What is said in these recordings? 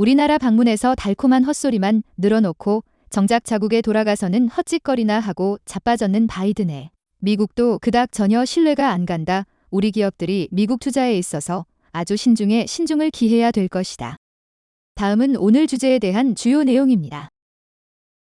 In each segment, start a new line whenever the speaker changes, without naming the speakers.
우리나라 방문해서 달콤한 헛소리만 늘어놓고 정작 자국에 돌아가서는 헛짓거리나 하고 자빠졌는 바이든에 미국도 그닥 전혀 신뢰가 안 간다. 우리 기업들이 미국 투자에 있어서 아주 신중에 신중을 기해야 될 것이다. 다음은 오늘 주제에 대한 주요 내용입니다.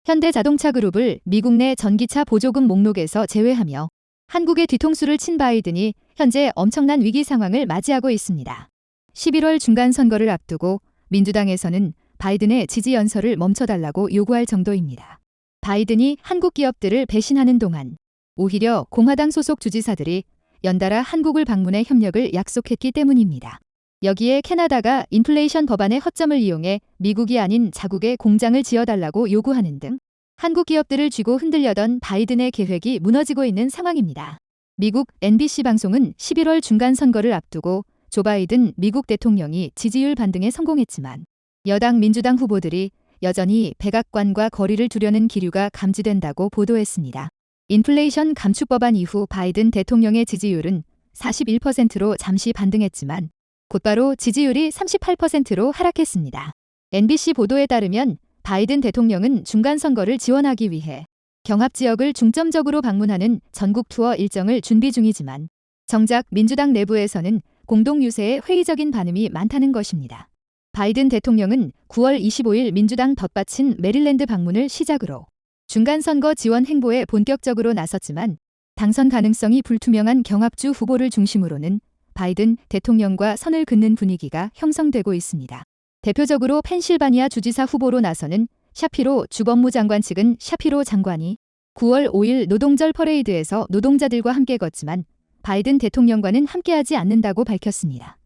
현대자동차 그룹을 미국 내 전기차 보조금 목록에서 제외하며 한국의 뒤통수를 친 바이든이 현재 엄청난 위기 상황을 맞이하고 있습니다. 11월 중간 선거를 앞두고 민주당에서는 바이든의 지지 연설을 멈춰달라고 요구할 정도입니다. 바이든이 한국 기업들을 배신하는 동안 오히려 공화당 소속 주지사들이 연달아 한국을 방문해 협력을 약속했기 때문입니다. 여기에 캐나다가 인플레이션 법안의 허점을 이용해 미국이 아닌 자국에 공장을 지어달라고 요구하는 등 한국 기업들을 쥐고 흔들려던 바이든의 계획이 무너지고 있는 상황입니다. 미국 NBC 방송은 11월 중간 선거를 앞두고 조 바이든 미국 대통령이 지지율 반등에 성공했지만 여당 민주당 후보들이 여전히 백악관과 거리를 두려는 기류가 감지된다고 보도했습니다. 인플레이션 감축 법안 이후 바이든 대통령의 지지율은 41%로 잠시 반등했지만 곧바로 지지율이 38%로 하락했습니다. NBC 보도에 따르면 바이든 대통령은 중간 선거를 지원하기 위해 경합 지역을 중점적으로 방문하는 전국 투어 일정을 준비 중이지만 정작 민주당 내부에서는 공동 유세에 회의적인 반응이 많다는 것입니다. 바이든 대통령은 9월 25일 민주당 덧받친 메릴랜드 방문을 시작으로 중간 선거 지원 행보에 본격적으로 나섰지만 당선 가능성이 불투명한 경합주 후보를 중심으로는 바이든 대통령과 선을 긋는 분위기가 형성되고 있습니다. 대표적으로 펜실바니아 주지사 후보로 나서는 샤피로 주법무 장관 측은 샤피로 장관이 9월 5일 노동절 퍼레이드에서 노동자들과 함께 걷지만 바이든 대통령과는 함께하지 않는다고 밝혔습니다.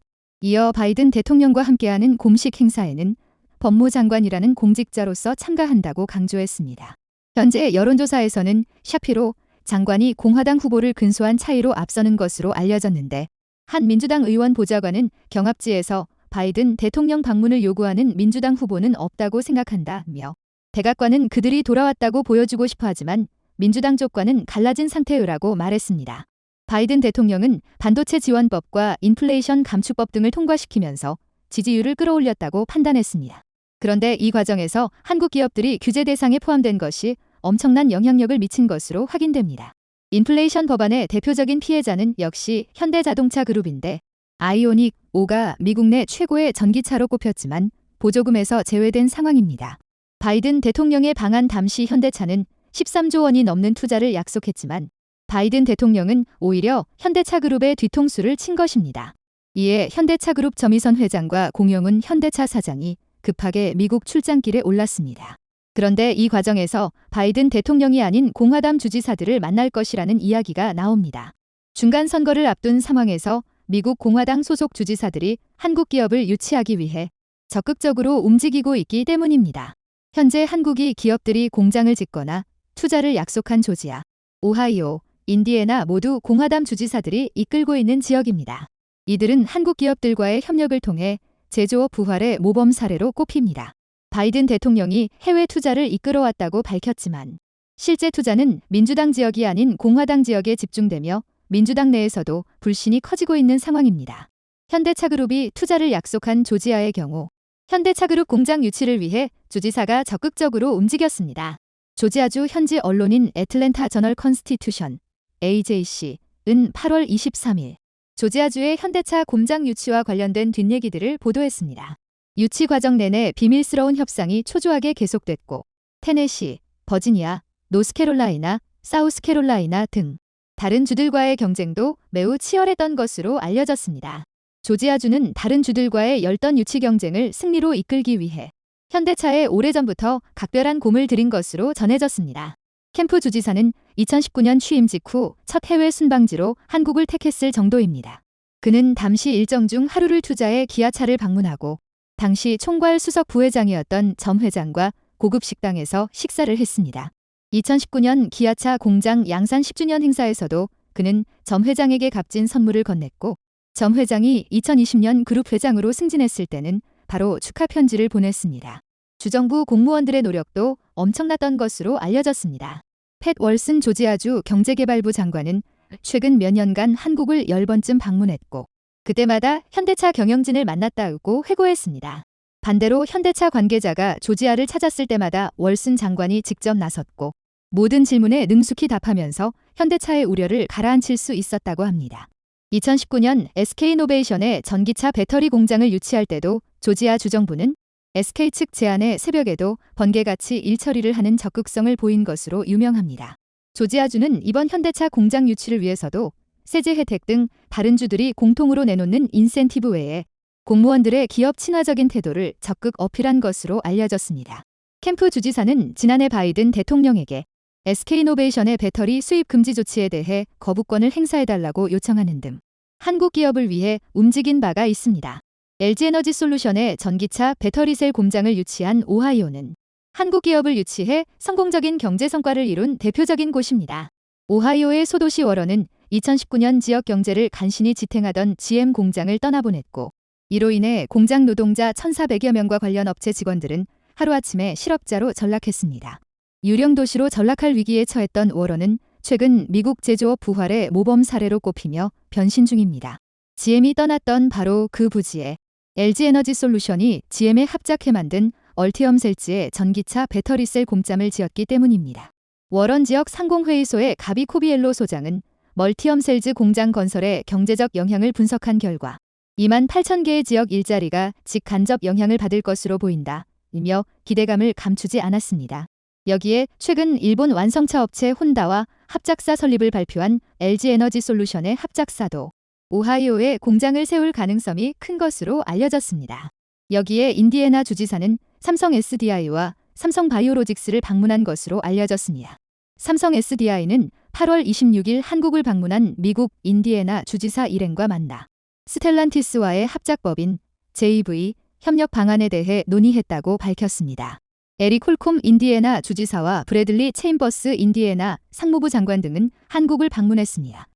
이어 바이든 대통령과 함께하는 공식 행사에는 법무장관이라는 공직자로서 참가한다고 강조했습니다. 현재 여론조사에서는 샤피로 장관이 공화당 후보를 근소한 차이로 앞서는 것으로 알려졌는데 한 민주당 의원 보좌관은 경합지에서 바이든 대통령 방문을 요구하는 민주당 후보는 없다고 생각한다며 백악관은 그들이 돌아왔다고 보여주고 싶어 하지만 민주당 쪽과는 갈라진 상태유라고 말했습니다. 바이든 대통령은 반도체 지원법과 인플레이션 감축법 등을 통과시키면서 지지율을 끌어올렸다고 판단했습니다. 그런데 이 과정에서 한국 기업들이 규제 대상에 포함된 것이 엄청난 영향력을 미친 것으로 확인됩니다. 인플레이션 법안의 대표적인 피해자는 역시 현대자동차 그룹인데 아이오닉 5가 미국 내 최고의 전기차로 꼽혔지만 보조금에서 제외된 상황입니다. 바이든 대통령의 방한 담시 현대차는 13조 원이 넘는 투자를 약속했지만 바이든 대통령은 오히려 현대차 그룹의 뒤통수를 친 것입니다. 이에 현대차 그룹 점이선 회장과 공영훈 현대차 사장이 급하게 미국 출장길에 올랐습니다. 그런데 이 과정에서 바이든 대통령이 아닌 공화당 주지사들을 만날 것이라는 이야기가 나옵니다. 중간 선거를 앞둔 상황에서 미국 공화당 소속 주지사들이 한국 기업을 유치하기 위해 적극적으로 움직이고 있기 때문입니다. 현재 한국이 기업들이 공장을 짓거나 투자를 약속한 조지아, 오하이오, 인디애나 모두 공화당 주지사들이 이끌고 있는 지역입니다. 이들은 한국 기업들과의 협력을 통해 제조업 부활의 모범 사례로 꼽힙니다. 바이든 대통령이 해외 투자를 이끌어왔다고 밝혔지만 실제 투자는 민주당 지역이 아닌 공화당 지역에 집중되며 민주당 내에서도 불신이 커지고 있는 상황입니다. 현대차그룹이 투자를 약속한 조지아의 경우 현대차그룹 공장 유치를 위해 주지사가 적극적으로 움직였습니다. 조지아주 현지 언론인 애틀랜타 저널 컨스티튜션 AJC은 8월 23일 조지아주의 현대차 공장 유치와 관련된 뒷얘기들을 보도했습니다. 유치 과정 내내 비밀스러운 협상이 초조하게 계속됐고 테네시, 버지니아, 노스캐롤라이나, 사우스캐롤라이나 등 다른 주들과의 경쟁도 매우 치열했던 것으로 알려졌습니다. 조지아주는 다른 주들과의 열던 유치 경쟁을 승리로 이끌기 위해 현대차에 오래전부터 각별한 공을 들인 것으로 전해졌습니다. 캠프 주지사는 2019년 취임 직후 첫 해외 순방지로 한국을 택했을 정도입니다. 그는 담시 일정 중 하루를 투자해 기아차를 방문하고 당시 총괄 수석 부회장이었던 점 회장과 고급 식당에서 식사를 했습니다. 2019년 기아차 공장 양산 10주년 행사에서도 그는 점 회장에게 값진 선물을 건넸고 점 회장이 2020년 그룹 회장으로 승진했을 때는 바로 축하 편지를 보냈습니다. 주정부 공무원들의 노력도 엄청났던 것으로 알려졌습니다. 팻 월슨 조지아주 경제개발부 장관은 최근 몇 년간 한국을 10번쯤 방문했고 그때마다 현대차 경영진을 만났다고 회고했습니다. 반대로 현대차 관계자가 조지아를 찾았을 때마다 월슨 장관이 직접 나섰고 모든 질문에 능숙히 답하면서 현대차의 우려를 가라앉힐 수 있었다고 합니다. 2019년 SK이노베이션의 전기차 배터리 공장을 유치할 때도 조지아 주정부는 SK 측 제안의 새벽에도 번개같이 일처리를 하는 적극성을 보인 것으로 유명합니다. 조지아주는 이번 현대차 공장 유치를 위해서도 세제 혜택 등 다른 주들이 공통으로 내놓는 인센티브 외에 공무원들의 기업 친화적인 태도를 적극 어필한 것으로 알려졌습니다. 캠프 주지사는 지난해 바이든 대통령에게 SK이노베이션의 배터리 수입 금지 조치에 대해 거부권을 행사해달라고 요청하는 등 한국 기업을 위해 움직인 바가 있습니다. LG에너지 솔루션의 전기차 배터리셀 공장을 유치한 오하이오는 한국 기업을 유치해 성공적인 경제 성과를 이룬 대표적인 곳입니다. 오하이오의 소도시 워런은 2019년 지역 경제를 간신히 지탱하던 GM 공장을 떠나보냈고 이로 인해 공장 노동자 1,400여 명과 관련 업체 직원들은 하루아침에 실업자로 전락했습니다. 유령 도시로 전락할 위기에 처했던 워런은 최근 미국 제조업 부활의 모범 사례로 꼽히며 변신 중입니다. GM이 떠났던 바로 그 부지에 LG에너지 솔루션이 GM에 합작해 만든 얼티엄 셀즈의 전기차 배터리셀 공장을 지었기 때문입니다. 워런 지역 상공회의소의 가비 코비엘로 소장은 멀티엄 셀즈 공장 건설의 경제적 영향을 분석한 결과 2만 8천 개의 지역 일자리가 직간접 영향을 받을 것으로 보인다. 이며 기대감을 감추지 않았습니다. 여기에 최근 일본 완성차 업체 혼다와 합작사 설립을 발표한 LG에너지 솔루션의 합작사도 오하이오에 공장을 세울 가능성이 큰 것으로 알려졌습니다. 여기에 인디애나 주지사는 삼성 SDI와 삼성 바이오로직스를 방문한 것으로 알려졌습니다. 삼성 SDI는 8월 26일 한국을 방문한 미국 인디애나 주지사 일행과 만나 스텔란티스와의 합작법인 JV 협력 방안에 대해 논의했다고 밝혔습니다. 에리 콜콤 인디애나 주지사와 브래들리 체인버스 인디애나 상무부 장관 등은 한국을 방문했습니다.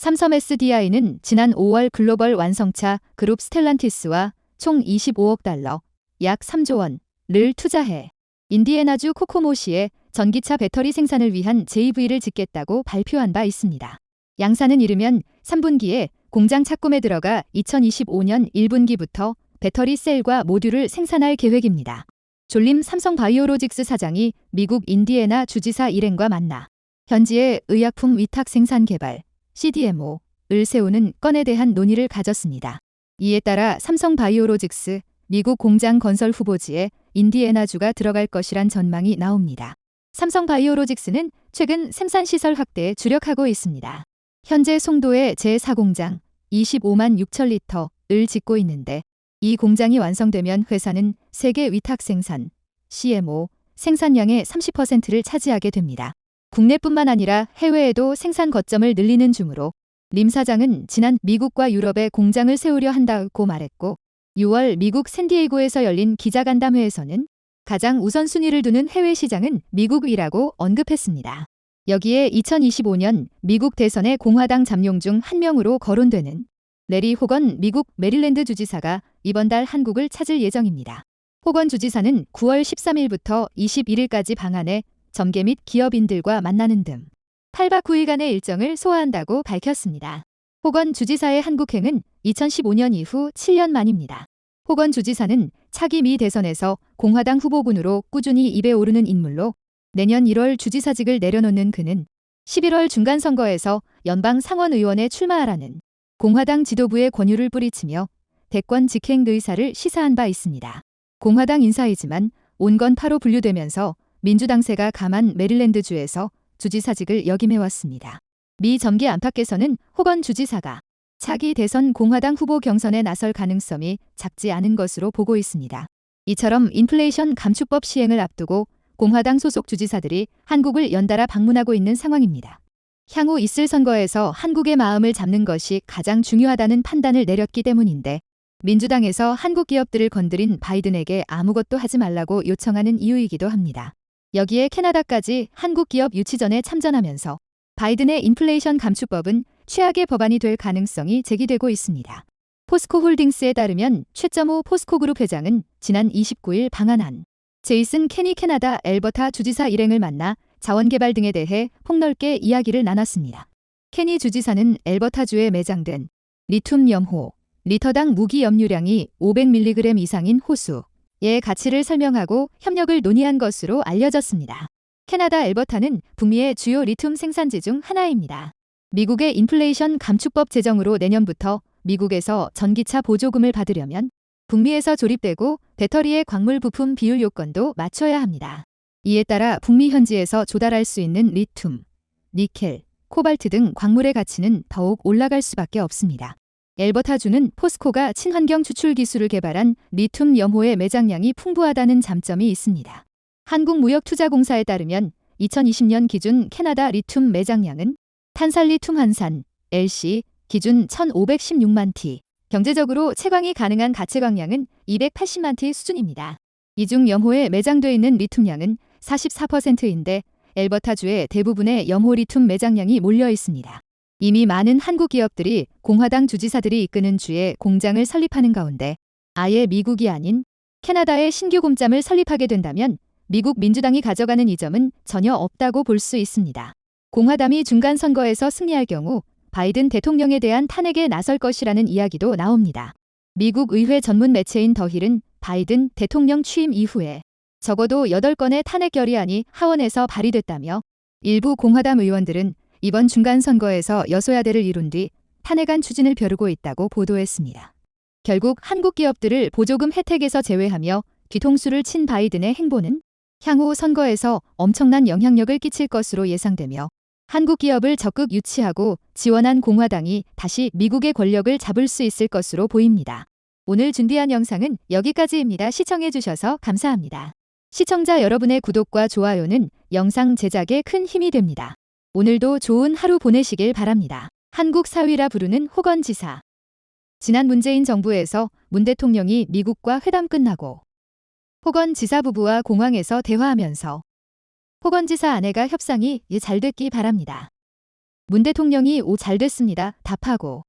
삼섬 SDI는 지난 5월 글로벌 완성차 그룹 스텔란티스와 총 25억 달러, 약 3조 원을 투자해 인디애나주 코코모시에 전기차 배터리 생산을 위한 JV를 짓겠다고 발표한 바 있습니다. 양사는 이르면 3분기에 공장 착공에 들어가 2025년 1분기부터 배터리 셀과 모듈을 생산할 계획입니다. 졸림 삼성 바이오로직스 사장이 미국 인디애나 주지사 일행과 만나 현지의 의약품 위탁 생산 개발, CDMO를 세우는 건에 대한 논의를 가졌습니다. 이에 따라 삼성 바이오로직스 미국 공장 건설 후보지에 인디애나주가 들어갈 것이란 전망이 나옵니다. 삼성 바이오로직스는 최근 생산 시설 확대에 주력하고 있습니다. 현재 송도의 제4공장 25만 6천 리터를 짓고 있는데 이 공장이 완성되면 회사는 세계 위탁 생산, CMO, 생산량의 30%를 차지하게 됩니다. 국내뿐만 아니라 해외에도 생산 거점을 늘리는 중으로 림 사장은 지난 미국과 유럽에 공장을 세우려 한다고 말했고 6월 미국 샌디에이고에서 열린 기자간담회에서는 가장 우선순위를 두는 해외 시장은 미국이라고 언급했습니다. 여기에 2025년 미국 대선의 공화당 잠룡 중 한 명으로 거론되는 레리 호건 미국 메릴랜드 주지사가 이번 달 한국을 찾을 예정입니다. 호건 주지사는 9월 13일부터 21일까지 방한해 점개 및 기업인들과 만나는 등 8박 9일간의 일정을 소화한다고 밝혔습니다. 호건 주지사의 한국행은 2015년 이후 7년 만입니다. 호건 주지사는 차기 미 대선에서 공화당 후보군으로 꾸준히 입에 오르는 인물로 내년 1월 주지사직을 내려놓는 그는 11월 중간선거에서 연방 상원의원에 출마하라는 공화당 지도부의 권유를 뿌리치며 대권 직행 의사를 시사한 바 있습니다. 공화당 인사이지만 온건파로 분류되면서 민주당세가 감한 메릴랜드주에서 주지사직을 역임해왔습니다. 미 점기 안팎에서는 호건 주지사가 차기 대선 공화당 후보 경선에 나설 가능성이 작지 않은 것으로 보고 있습니다. 이처럼 인플레이션 감축법 시행을 앞두고 공화당 소속 주지사들이 한국을 연달아 방문하고 있는 상황입니다. 향후 있을 선거에서 한국의 마음을 잡는 것이 가장 중요하다는 판단을 내렸기 때문인데 민주당에서 한국 기업들을 건드린 바이든에게 아무것도 하지 말라고 요청하는 이유이기도 합니다. 여기에 캐나다까지 한국 기업 유치전에 참전하면서 바이든의 인플레이션 감축법은 최악의 법안이 될 가능성이 제기되고 있습니다. 포스코 홀딩스에 따르면 최점호 포스코 그룹 회장은 지난 29일 방한한 제이슨 케니 캐나다 엘버타 주지사 일행을 만나 자원개발 등에 대해 폭넓게 이야기를 나눴습니다. 케니 주지사는 엘버타주에 매장된 리튬 염호, 리터당 무기 염류량이 500mg 이상인 호수, 가치를 설명하고 협력을 논의한 것으로 알려졌습니다. 캐나다 엘버타는 북미의 주요 리튬 생산지 중 하나입니다. 미국의 인플레이션 감축법 제정으로 내년부터 미국에서 전기차 보조금을 받으려면 북미에서 조립되고 배터리의 광물 부품 비율 요건도 맞춰야 합니다. 이에 따라 북미 현지에서 조달할 수 있는 리튬, 니켈, 코발트 등 광물의 가치는 더욱 올라갈 수밖에 없습니다. 엘버타주는 포스코가 친환경 추출 기술을 개발한 리튬 염호의 매장량이 풍부하다는 장점이 있습니다. 한국무역투자공사에 따르면 2020년 기준 캐나다 리튬 매장량은 탄산리튬 한산, LC 기준 1,516만 티, 경제적으로 채광이 가능한 가채광량은 280만 티 수준입니다. 이중 염호에 매장돼 있는 리튬량은 44%인데 엘버타주의 대부분의 염호 리튬 매장량이 몰려 있습니다. 이미 많은 한국 기업들이 공화당 주지사들이 이끄는 주에 공장을 설립하는 가운데 아예 미국이 아닌 캐나다에 신규 공장을 설립하게 된다면 미국 민주당이 가져가는 이점은 전혀 없다고 볼 수 있습니다. 공화당이 중간 선거에서 승리할 경우 바이든 대통령에 대한 탄핵에 나설 것이라는 이야기도 나옵니다. 미국 의회 전문 매체인 더힐은 바이든 대통령 취임 이후에 적어도 8건의 탄핵 결의안이 하원에서 발의됐다며 일부 공화당 의원들은 이번 중간 선거에서 여소야대를 이룬 뒤 탄핵안 추진을 벼르고 있다고 보도했습니다. 결국 한국 기업들을 보조금 혜택에서 제외하며 뒤통수를 친 바이든의 행보는 향후 선거에서 엄청난 영향력을 끼칠 것으로 예상되며 한국 기업을 적극 유치하고 지원한 공화당이 다시 미국의 권력을 잡을 수 있을 것으로 보입니다. 오늘 준비한 영상은 여기까지입니다. 시청해주셔서 감사합니다. 시청자 여러분의 구독과 좋아요는 영상 제작에 큰 힘이 됩니다. 오늘도 좋은 하루 보내시길 바랍니다. 한국 사위라 부르는 호건 지사. 지난 문재인 정부에서 문 대통령이 미국과 회담 끝나고 호건 지사 부부와 공항에서 대화하면서 호건 지사 아내가 협상이 잘 됐기 바랍니다. 문 대통령이 오 잘 됐습니다. 답하고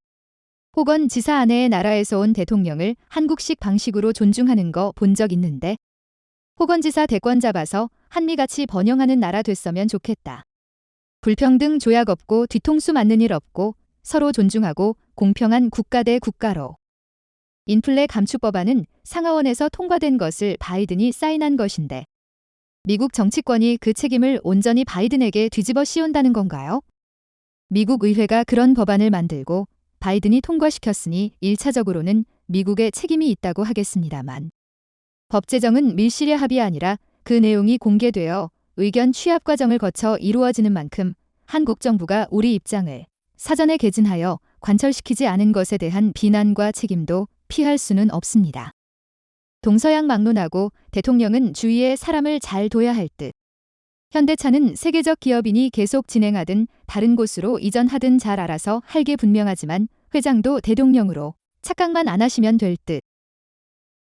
호건 지사 아내의 나라에서 온 대통령을 한국식 방식으로 존중하는 거 본 적 있는데 호건 지사 대권 잡아서 한미 같이 번영하는 나라 됐으면 좋겠다. 불평등 조약 없고 뒤통수 맞는 일 없고 서로 존중하고 공평한 국가 대 국가로. 인플레 감축 법안은 상하원에서 통과된 것을 바이든이 사인한 것인데 미국 정치권이 그 책임을 온전히 바이든에게 뒤집어 씌운다는 건가요? 미국 의회가 그런 법안을 만들고 바이든이 통과시켰으니 1차적으로는 미국의 책임이 있다고 하겠습니다만 법 제정은 밀실의 합이 아니라 그 내용이 공개되어 의견 취합 과정을 거쳐 이루어지는 만큼 한국 정부가 우리 입장을 사전에 개진하여 관철시키지 않은 것에 대한 비난과 책임도 피할 수는 없습니다. 동서양 막론하고 대통령은 주위에 사람을 잘 둬야 할 듯. 현대차는 세계적 기업이니 계속 진행하든 다른 곳으로 이전하든 잘 알아서 할 게 분명하지만 회장도 대통령으로 착각만 안 하시면 될 듯.